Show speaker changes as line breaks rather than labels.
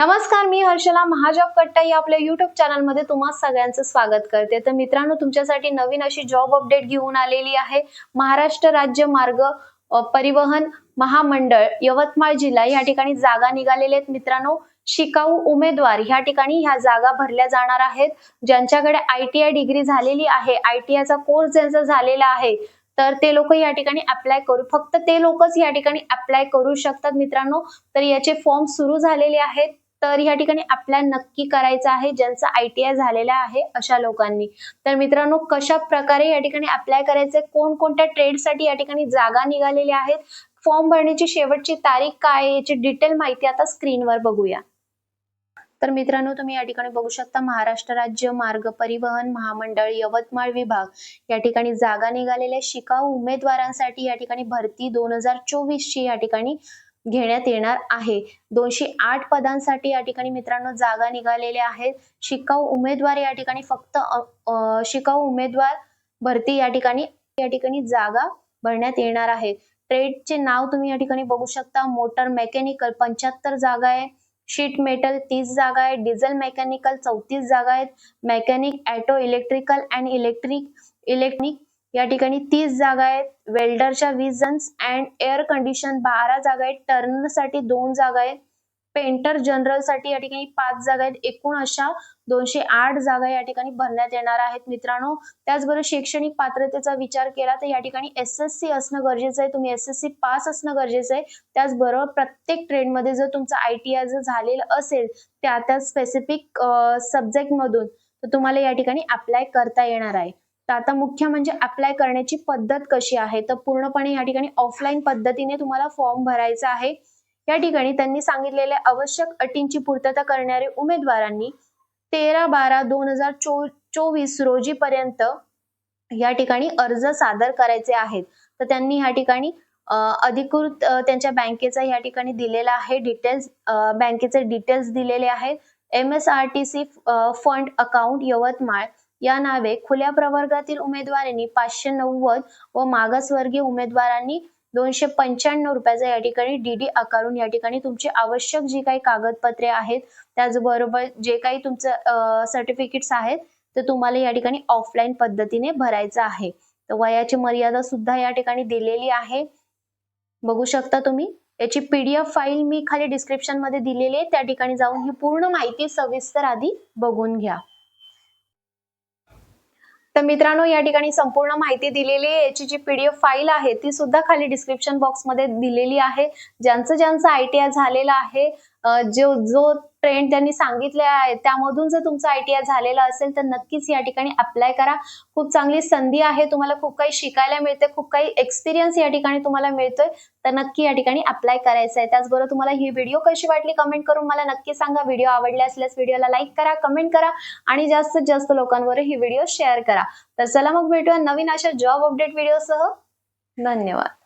नमस्कार मी हर्षला महाजॉब कट्टा या आपल्या युट्यूब चॅनलमध्ये तुम्हा सगळ्यांचं स्वागत करते. तर मित्रांनो तुमच्यासाठी नवीन अशी जॉब अपडेट घेऊन आलेली आहे. महाराष्ट्र राज्य मार्ग परिवहन महामंडळ यवतमाळ जिल्हा या ठिकाणी जागा निघालेल्या आहेत. मित्रांनो शिकाऊ उमेदवार ह्या ठिकाणी ह्या जागा भरल्या जाणार आहेत. ज्यांच्याकडे आय टी आय डिग्री झालेली आहे आय टी आयचा कोर्स ज्यांचा झालेला आहे तर ते लोक या ठिकाणी अप्लाय करू. फक्त ते लोकच या ठिकाणी अप्लाय करू शकतात मित्रांनो. तर याचे फॉर्म सुरू झालेले आहेत. तर या ठिकाणी आपल्या नक्की करायचं आहे ज्यांचा आय टी आय झालेला आहे अशा लोकांनी. तर मित्रांनो कशा प्रकारे या ठिकाणी अप्लाय करायचे कोणकोणत्या ट्रेडसाठी या ठिकाणी जागा निघालेल्या आहेत फॉर्म भरण्याची शेवटची तारीख काय याची डिटेल माहिती आता स्क्रीनवर बघूया. तर मित्रांनो तुम्ही या ठिकाणी बघू शकता महाराष्ट्र राज्य मार्ग परिवहन महामंडळ यवतमाळ विभाग. या ठिकाणी जागा निघालेल्या शिकाऊ उमेदवारांसाठी या ठिकाणी भरती दोन हजार चोवीस ची या ठिकाणी घेण्यात येणार आहे. दोनशे आठ पदांसाठी या ठिकाणी मित्रांनो जागा निघालेल्या आहेत. शिकाऊ उमेदवार या ठिकाणी फक्त शिकाऊ उमेदवार भरती या ठिकाणी या ठिकाणी जागा भरण्यात येणार आहे. ट्रेडचे नाव तुम्ही या ठिकाणी बघू शकता. मोटर मेकॅनिकल पंच्याहत्तर जागा आहे. शीट मेटल तीस जागा आहे. डिझेल मेकॅनिकल चौतीस जागा आहेत. Mechanic auto electrical and electric electric या ठिकाणी तीस जागा आहेत. वेल्डरच्या वीस अँड एअर कंडिशन बारा जागा आहेत. टर्नरसाठी दोन जागा आहेत. पेंटर जनरलसाठी या ठिकाणी पाच जागा आहेत. एकूण अशा दोनशे आठ जागा या ठिकाणी भरण्यात येणार आहेत. मित्रांनो त्याचबरोबर शैक्षणिक पात्रतेचा विचार केला तर या ठिकाणी एस एस सी असणं गरजेचं आहे. तुम्ही एस एस सी पास असणं गरजेचं आहे. त्याचबरोबर प्रत्येक ट्रेडमध्ये जर तुमचं आय टी आय जर झालेलं असेल त्या त्या स्पेसिफिक सब्जेक्ट मधून तर तुम्हाला या ठिकाणी अप्लाय करता येणार आहे. तर आता मुख्य म्हणजे अप्लाय करण्याची पद्धत कशी आहे? तर पूर्णपणे या ठिकाणी ऑफलाईन पद्धतीने तुम्हाला फॉर्म भरायचा आहे. या ठिकाणी त्यांनी सांगितलेल्या आवश्यक अटींची पूर्तता करणारे उमेदवारांनी तेरा बारा दोन हजार चोवीस रोजी पर्यंत या ठिकाणी अर्ज सादर करायचे आहेत. तर त्यांनी या ठिकाणी अधिकृत त्यांच्या बँकेचा या ठिकाणी दिलेला आहे डिटेल्स बँकेचे डिटेल्स दिलेले आहेत. M S R T C fund account Yavatmal. या नावे खुल्या प्रवर्गातील उमेदवारांनी पाचशे नव्वद व मागासवर्गीय उमेदवारांनी दोनशे पंच्याण्णव रुपयाचा या ठिकाणी डीडी आकारून या ठिकाणी तुमची आवश्यक जी काही कागदपत्रे आहेत त्याचबरोबर जे काही तुमचं सर्टिफिकेट्स आहेत ते तुम्हाला या ठिकाणी ऑफलाईन पद्धतीने भरायचं आहे. तर वयाची मर्यादा सुद्धा या ठिकाणी दिलेली आहे. बघू शकता तुम्ही याची पीडीएफ फाईल मी खाली डिस्क्रिप्शनमध्ये दिलेली आहे. त्या ठिकाणी जाऊन ही पूर्ण माहिती सविस्तर आधी बघून घ्या. तर मित्रांनो या ठिकाणी संपूर्ण माहिती दिलेली आहे. याची जी पीडीएफ फाईल आहे ती सुद्धा खाली डिस्क्रिप्शन बॉक्समध्ये दिलेली आहे. ज्यांचं ज्यांचं आय टी आय झालेलं आहे जो जो ट्रेंड त्यांनी सांगितले आहे त्यामधून जर तुमचं आय टी आय झालेलं असेल तर नक्कीच या ठिकाणी अप्लाय करा. खूप चांगली संधी आहे तुम्हाला खूप काही शिकायला मिळते खूप काही एक्सपिरियन्स या ठिकाणी तुम्हाला मिळतोय तर नक्की या ठिकाणी अप्लाय करायचं आहे. त्याचबरोबर तुम्हाला ही व्हिडिओ कशी वाटली कमेंट करून मला नक्की सांगा. व्हिडिओ आवडले असल्यास व्हिडिओला लाईक करा कमेंट करा आणि जास्तीत जास्त लोकांवर ही व्हिडिओ शेअर करा. तर चला मग भेटूया नवीन अशा जॉब अपडेट व्हिडिओसह धन्यवाद.